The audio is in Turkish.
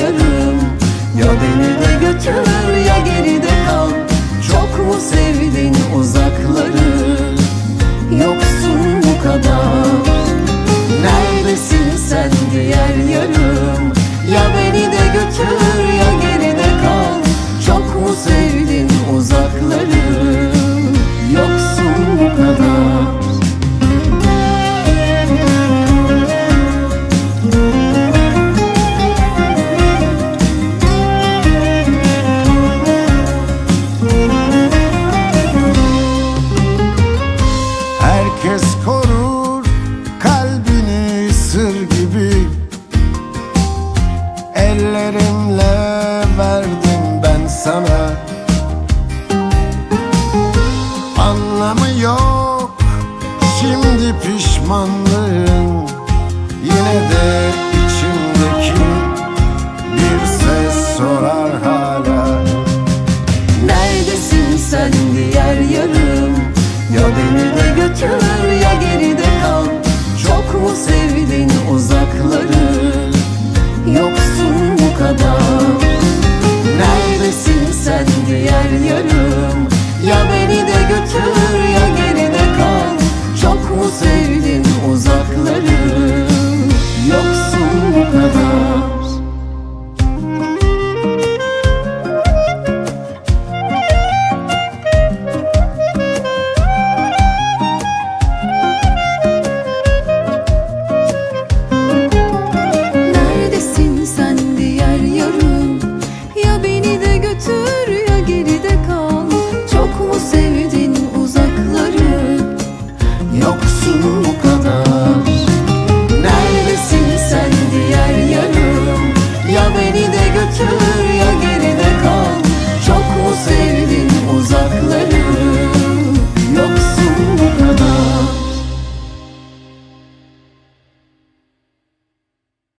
yarım Ya beni de götür Herkes korur kalbini sır gibi. Ellerimle verdim ben sana. Anlamı yok şimdi pişmanlığın. Yine de içimdeki bir ses sorar hala. Neredesin sen diğer yarım? Ya beni de götür sevdin uzakları. 的